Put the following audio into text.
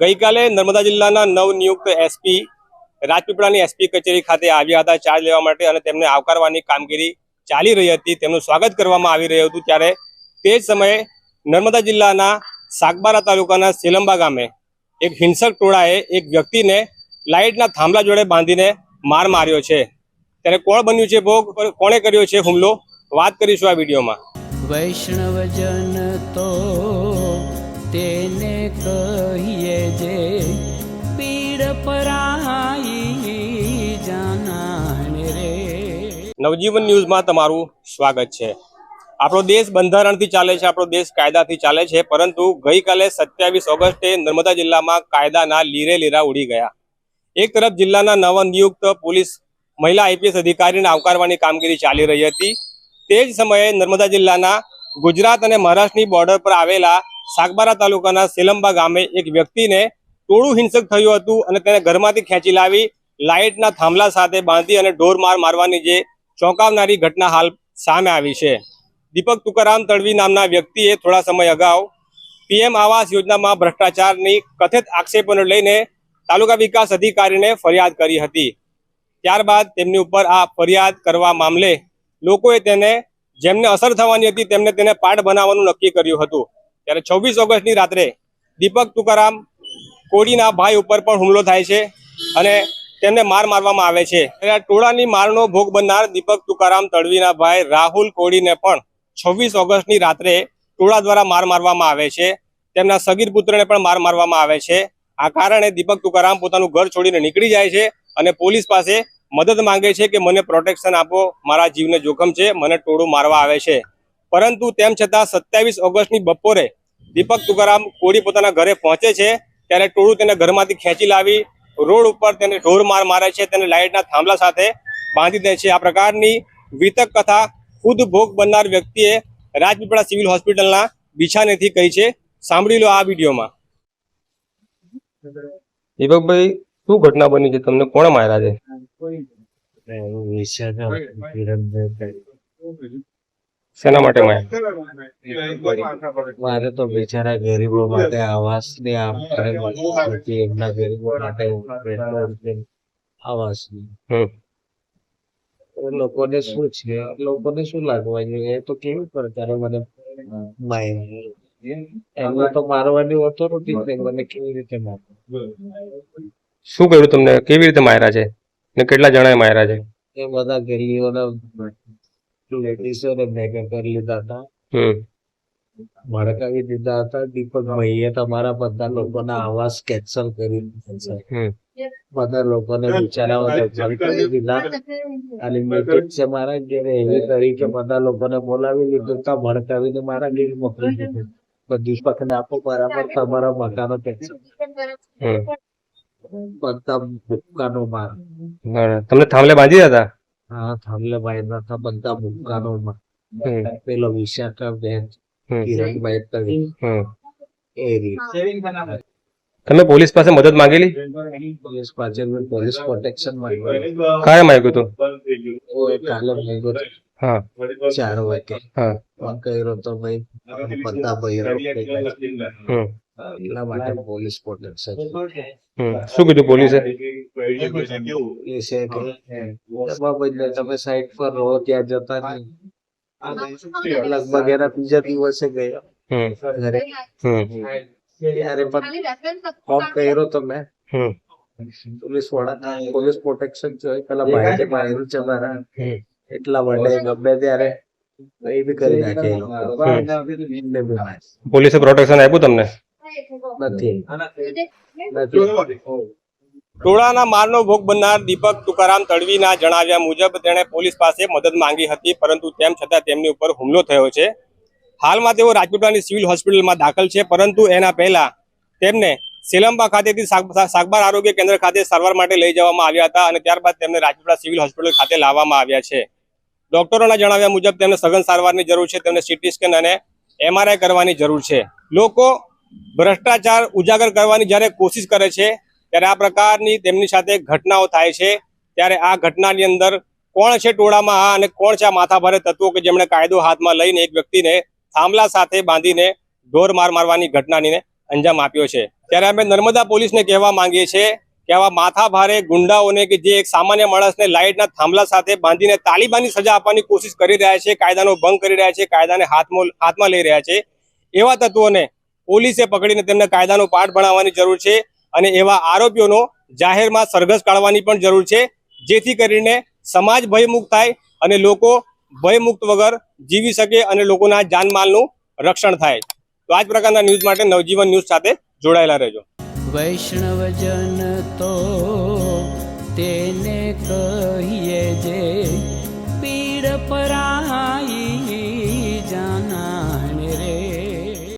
ગઈકાલે નર્મદા જિલ્લાના નવનિયુક્ત એસપી, રાજપીપળાની એસપી કચેરી ખાતે આવ્યા હતા ચાર્જ લેવા માટે અને તેમને આવકારવાની કામગીરી ચાલી રહી હતી. તેમનું સ્વાગત કરવામાં આવી રહ્યું હતું ત્યારે તે જ સમયે નર્મદા જિલ્લાના સાગબારા તાલુકાના સેલંબા ગામે એક હિંસક ટોળાએ એક વ્યક્તિને લાઇટના થાંભલા જોડે બાંધીને માર માર્યો છે. ત્યારે કોણ બન્યું છે ભોગ? કોણે કર્યો છે હુમલો? વાત કરીશું આ વિડીયોમાં. વૈષ્ણવજન તો તેને કહીએ જે પીડ પરાઈ જાણ રે. નવજીવન ન્યૂઝમાં તમારું સ્વાગત છે. આપણો દેશ બંધારણથી ચાલે છે, આપણો દેશ કાયદાથી ચાલે છે, પરંતુ ગઈકાલે સત્યાવીસ ઓગસ્ટે નર્મદા જિલ્લામાં કાયદાના લીરે લીરા ઉડી ગયા. એક તરફ જિલ્લાના નવનિયુક્ત પોલીસ મહિલા આઈપીએસ અધિકારીને આવકારવાની કામગીરી ચાલી રહી હતી. તે જ સમયે નર્મદા જિલ્લાના ગુજરાત અને મહારાષ્ટ્રની બોર્ડર પર આવેલા સાગબારા તાલુકાના સેલંબા ગામે એક વ્યક્તિને ટોળું હિંસક થયું હતું અને તેને ઘરમાંથી ખેંચી લાવી લાઇટના થાંભલા સાથે બાંધી અને ઢોર માર મારવાની જે ચોંકાવનારી ઘટના હાલ સામે આવી છે. દીપક તુકારામ તડવી નામના વ્યક્તિએ થોડા સમય અગાઉ પીએમ આવાસ યોજનામાં ભ્રષ્ટાચારની કથિત આક્ષેપોને લઈને તાલુકા વિકાસ અધિકારીને ફરિયાદ કરી હતી. ત્યારબાદ તેમની ઉપર આ ફરિયાદ કરવા મામલે લોકોએ તેને, જેમને અસર થવાની હતી, તેમને તેને પાઠ બનાવવાનું નક્કી કર્યું હતું. ત્યારે છવ્વીસ ઓગસ્ટની રાત્રે દીપક તુકારામ કોડીના ભાઈ ઉપર પણ હુમલો થાય છે અને તેમને માર મારવામાં આવે છે. આ ટોળાની મારનો ભોગ બનનાર દીપક તુકારામ તડવીના ભાઈ રાહુલ કોડીને પણ છવ્વીસ ઓગસ્ટની રાત્રે ટોળા દ્વારા માર મારવામાં આવે છે. તેમના સગીર પુત્રને પણ માર મારવામાં આવે છે. આ કારણે દીપક તુકારામ પોતાનું ઘર છોડીને નીકળી જાય છે અને પોલીસ પાસે મદદ માંગે છે કે મને પ્રોટેક્શન આપો, મારા જીવને જોખમ છે, મને ટોળું મારવા આવે છે. પરંતુ તેમ છતાં સત્યાવીસ ઓગસ્ટની બપોરે દીપક તુકારામ કોળી પોતાના ઘરે પહોંચે છે ત્યારે ટોળું તેને ઘરમાંથી ખેંચી લાવી રોડ ઉપર તેને ઢોર માર મારે છે તેને લાઇટના થાંભલા સાથે બાંધી દે છે. આ પ્રકારની વિતક કથા ખુદ ભોગ બનનાર વ્યક્તિએ રાજપીપળા સિવિલ હોસ્પિટલના બિછાનેથી કહી છે. સાંભળી લો આ વિડીયોમાં. દીપકભાઈ શું ઘટના બની છે? તમને કોણે માર્યા છે? શેના માટે મારે તો બિચારા ગરીબો માટે આવાસની આમ એમના ગરીબો માટે આવાસની. લોકોને શું છે? લોકોને શું લાગવા જોઈએ એ તો કેવું કરે? ત્યારે મને એમને તો મારવાની ઓથોરિટી છે મને કેવી રીતે મારે શું કર્યું તમને? કેવી રીતે માર્યા છે? ને કેટલા જણાએ માર્યા છે? એ બધા ગરીબોના લેડીઝો ને ભેગા કરી લીધા હતા. ભડકાવી દીધા હતા દીપક ભાઈએ તમારા બધા લોકોના આવાસ કેન્સલ કરી દીધા છે. બધા લોકોને બિચારાઓને ભડકાવી દીધા. અને મીટિંગ છે મારા? ઘેરે એવી કરી કે બધા લોકોને બોલાવી લીધું તા ભડકાવીને મારા ઘેર મોકલી દીધું. પણ દીપકને આપો બરાબર તમારા મકાનો કેન્સલ હમ. બધા ભૂક્કાનો માર. તમને થાંભલે બાંધી હતા? હા થાંભલેભાઈ હતા બધા ભૂક્કાનો માર પેલો વિશાખા બેન કિરણભાઈ તવી એ રીતે તમે પોલીસ પાસે મદદ માંગેલી? પોલીસ પાસે પોલીસ પ્રોટેક્શન માંગ્યું કાય માંગ્યું હતું કાલે માંગ્યો તો હા. ચાર વાગે. હા. ફોન કર્યો તો ભાઈ બધા ભાઈ હમ. એટલા માટે પોલીસ પ્રોટેક્શન હમ. શું કીધું પોલીસે? એ છે કે બદલે તમે સાઈડ પર રહો ત્યાં જતા નહીં. લગભગ એના બીજા દિવસે ગયા. ઘરે. હમ. ત્યારે પણ ફોન કર્યો તો મેં. પોલીસવાળા પોલીસ પ્રોટેક્શન જોઈ પેલા ભાઈ માર્યું છે મારા. એટલા માટે ગમે ત્યારે કઈ બી કરી નાખે એ. પોલીસે પ્રોટેક્શન આપ્યું તમને? ટોળાના મારનો ભોગ બનનાર દીપક તુકારામ તડવીના જણાવ્યા મુજબ તેણે પોલીસ પાસે મદદ માંગી હતી પરંતુ તેમ છતાં તેમની ઉપર હુમલો થયો છે. હાલમાં તેઓ રાજપીપળાની સિવિલ હોસ્પિટલમાં દાખલ છે પરંતુ એના પહેલા તેમને સેલંબા ખાતેથી સાગ- સાગબાર આરોગ્ય કેન્દ્ર ખાતે સારવાર માટે લઈ જવામાં આવ્યા હતા અને ત્યારબાદ તેમને રાજપીપળા સિવિલ હોસ્પિટલ ખાતે લાવવામાં આવ્યા છે. ડોક્ટરોના જણાવ્યા મુજબ તેમને સઘન સારવારની જરૂર છે તેમને સીટી સ્કેન અને એમઆરઆઈ કરવાની જરૂર છે. લોકો ભ્રષ્ટાચાર ઉજાગર કરવાની જ્યારે કોશિશ કરે છે, ત્યારે આ પ્રકારની તેમની સાથે ઘટનાઓ થાય છે. ત્યારે આ ઘટનાની અંદર કોણ છે ટોળામાં આ અને કોણ છે આ માથાભારે તત્વો કે જેમણે કાયદો હાથમાં લઈને એક વ્યક્તિને થાંભલા સાથે બાંધીને ઢોર માર મારવાની ઘટનાની અંજામ આપ્યો છે. ત્યારે અમે નર્મદા પોલીસને કહેવા માંગીએ છીએ કે આવા માથાભારે ગુંડાઓને કે જે એક સામાન્ય માણસને લાઇટના થાંભલા સાથે બાંધીને તાલિબાની સજા આપવાની કોશિશ કરી રહ્યા છે, કાયદાનો ભંગ કરી રહ્યા છે, કાયદાને હાથમાં હાથમાં લઈ રહ્યા છે, એવા તત્વોને પોલીસે પકડીને તેમને કાયદાનો પાઠ ભણાવવાની જરૂર છે અને એવા આરોપીઓનો જાહેરમાં સરઘસ કાઢવાની પણ જરૂર છે. જેથી કરીને સમાજ ભયમુક્ત થાય અને લોકો ભયમુક્ત વગર જીવી શકે અને લોકોના જાનમાલનું રક્ષણ થાય. તો આ જ પ્રકારના ન્યૂઝ માટે નવજીવન ન્યૂઝ સાથે જોડાયેલા રહેજો. વૈષ્ણવજન તો તેને કહીએ